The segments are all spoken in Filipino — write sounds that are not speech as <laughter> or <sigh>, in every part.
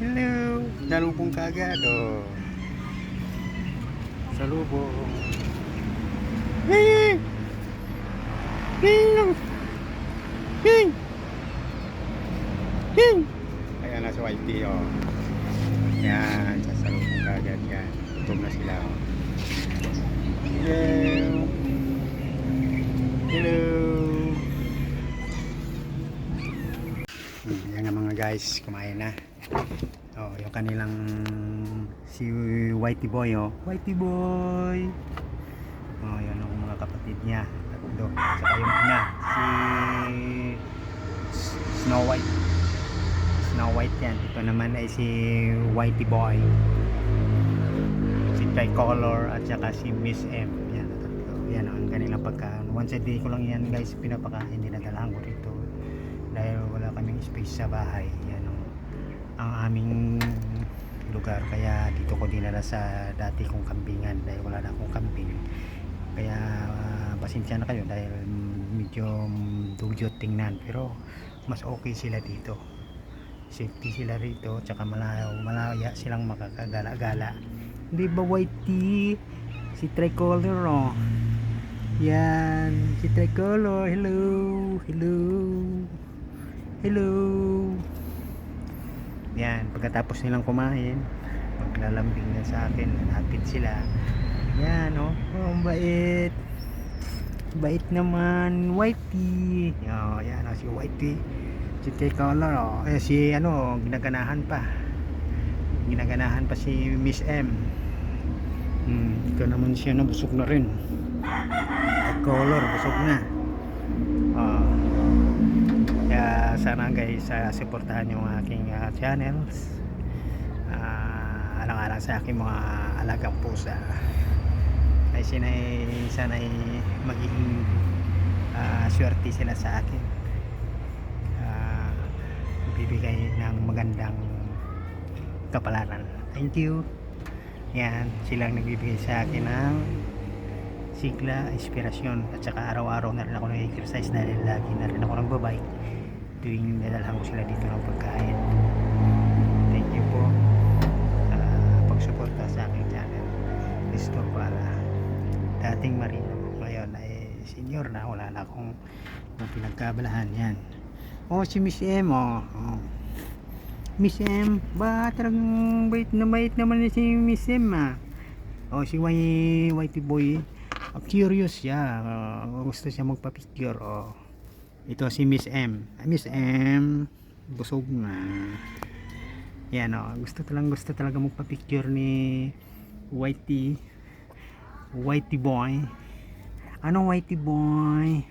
Hello. Nalubong ka agad. Oh. Salubong. Hey! Hey! Hey! Hey! Ayan na si Whitey, oh. Yan, sasalubong ka agad yan. Gutom na sila, oh. Hello. Hello. Hmm, yan nga mga guys, kumain na. Oh, yung kanilang si Whitey Boy, oh. Whitey Boy. Oh, yun ang mga kapatid niya. Tatlo. Saka yung ina, si Snow White. Snow White yan. Ito naman ay si Whitey Boy. Si Tricolor at saka si Miss M. Yan, tatlo. Yan ang kanilang pagkain. Once a day ko lang yan guys pinapakain. Dinadalahan ko rito. Space sa bahay. Yan ang, ang aming lugar. Kaya dito ko dinala sa dati kong kambingan. Dahil wala na akong kambing. Kaya ah, pasensya na kayo dahil medyo dugyot tingnan. Pero mas okay sila dito safety sila rito tsaka malayo malaya silang makakagala-gala di ba whitey si tricolor oh yan si tricolor hello hello hello. Yan pagkatapos nilang kumain maglalambing na sa akin lapit sila. Yan oh, oh ang bait. Bait naman whitey. Oh, yan oh, si whitey. Si Tricolor oh. eh, si ano ginaganahan pa. Ginaganahan pa si Miss M. Hmm, ito naman siya na busog na rin. Tricolor busog na oh. kaya sana guys uh, supportahan yung aking uh, channels uh, alang-alang sa aking mga alagang pusa ay sinay sana'y maging uh, swerte sila sa akin Ah, bibigay ng magandang kapalaran. Thank you. Yan, silang nagbibigay sa akin ng sigla, inspirasyon at saka araw-araw na rin ako nag-exercise dahil lagi na rin ako nagbabike tuwing nadalhan ko sila dito ng pagkain. Thank you po sa pagsuporta sa aking channel. Gusto para dating marino ngayon ay senior na wala na akong pinagkabalahan yan Oh, si Miss M, oh. oh. Miss M, ba talagang bait na bait naman ni si Miss M, ah. Oh, si Whitey, Whitey Boy, oh, curious siya. Oh, gusto siya magpa-picture, oh. Ito si Miss M. Miss M, busog na. Yan, oh. Gusto talagang gusto talaga magpa-picture ni Whitey. Whitey Boy. Ano Whitey Boy?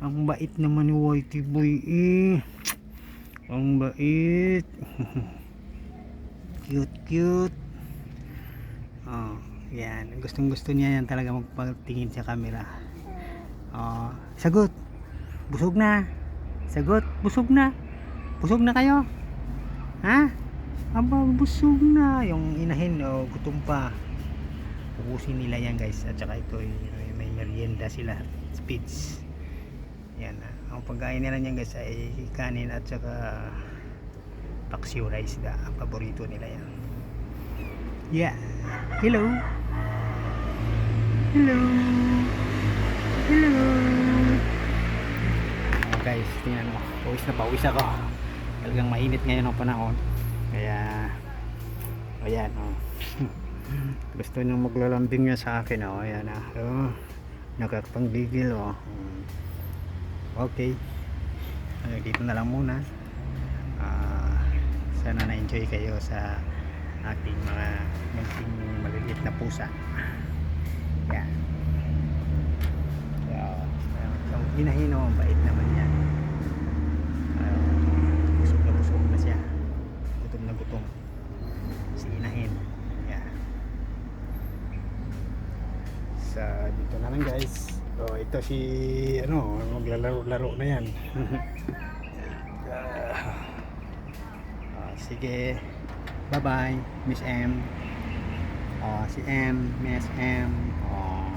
Ang bait naman ni Whitey Boy eh. Ang bait. <laughs> cute cute. Oh, yan. Gustong gusto niya yan talaga magpatingin sa camera. Oh, sagot. Busog na. Sagot. Busog na. Busog na kayo? Ha? Aba, busog na. Yung inahin, oh, gutom pa. Ubusin nila yan guys. At saka ito, eh, may merienda sila. Speeds. Yan na. Ang pagkain nila niyan guys ay kanin at saka paksiw rice da. Ang paborito nila yan. Yeah. Hello. Hello. Hello. Oh, guys, tingnan mo. Pawis na pawis ako. Talagang mainit ngayon ang panahon. Kaya ayan oh. <laughs> Gusto niyang maglalambing niya sa akin oh. Ayan ah. Oh. Nakapangdigil oh. Hmm. Okay. Uh, dito na lang muna. Ah, sana na-enjoy kayo sa ating mga munting maliliit na pusa. Yan. Yeah. So, hinahin oh, bait naman yan. Uh, busog na busog na siya. Gutom na gutom. Si inahin. Yeah. Lang guys. So, ito si ano, maglalaro-laro na yan. <laughs> Ah, sige. Bye-bye, Miss M. Ah, si M, Miss M. Ah.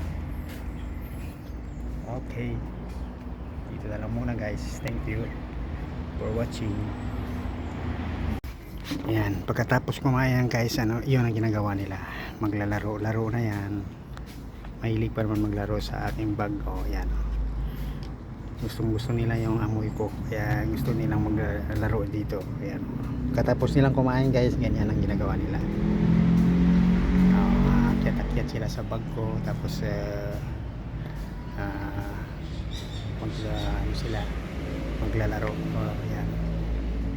okay. Dito na lang muna guys. Thank you for watching. Ayan, pagkatapos kumain guys, ano, yun ang ginagawa nila. Maglalaro, laro na yan. Mahilig pa naman maglaro sa aking bag. O, yan. Gustong gusto nila yung amoy ko. Kaya gusto nilang maglaro dito. Ayan. Katapos nilang kumain guys, ganyan ang ginagawa nila. Uh, akyat-akyat sila sa bag ko. Tapos, uh, uh, mag, uh, sila, maglalaro. Ayan.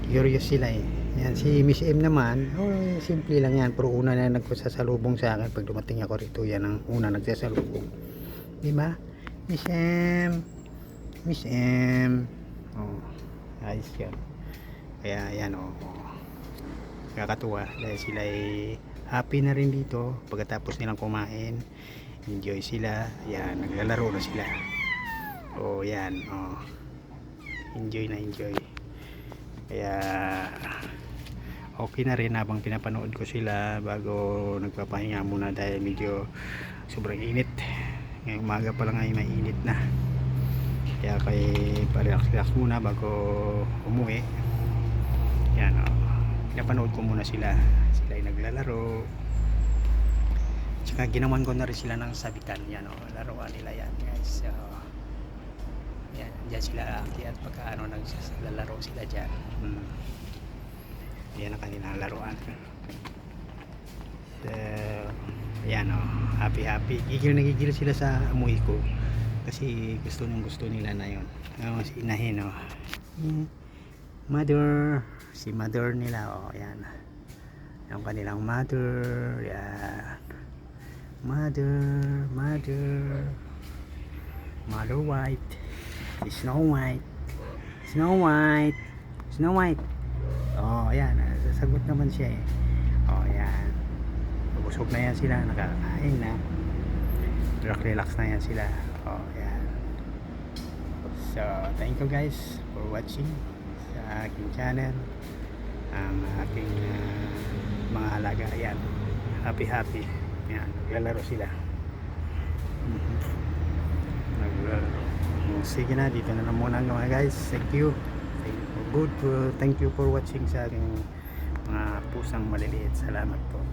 Curious sila eh. Yan, si Miss M naman, oh, simple lang yan. Pero una na nagsasalubong sa akin pag dumating ako rito. Yan ang una nagsasalubong. Di ba? Miss M. Miss M. Oh, ayos yan. Kaya yan oh. oh. Kakatuwa dahil sila ay happy na rin dito pagkatapos nilang kumain. Enjoy sila. Yan, naglalaro na sila. Oh, yan. Oh. Enjoy na enjoy. Kaya okay na rin habang pinapanood ko sila bago nagpapahinga muna dahil medyo sobrang init. Ngayong umaga pa lang ay mainit na. Kaya kay parelax relax muna bago umuwi. Yan o pinapanood ko muna sila. Sila ay naglalaro. Tsaka ginawan ko na rin sila ng sabitan. Yan o laruan nila yan guys so, yan dyan sila akyat pagka ano naglalaro sila dyan. Hmm. yan ang kanilang laruan. So yan o happy happy. Gigil na gigil sila sa amoy ko. Kasi gusto nung gusto nila na yun. Oh, si inahin o mother si mother nila o yan. Yung kanilang mother yan. Mother mother. Mother white si Snow White. Snow White. Snow White. Oh ayan. Sasagot naman siya eh. Oh ayan. Busog na yan sila. Nakakain na. Relax relax na yan sila. Oh ayan. So thank you guys for watching sa aking channel. Ang aking ah, mga alaga. Ayan. Happy happy. Ayan. Naglalaro sila. Mhm. naglalaro sige na dito na lang muna mga guys. Thank you. Thank you for good uh, thank you for watching sa aking mga pusang maliliit. Salamat po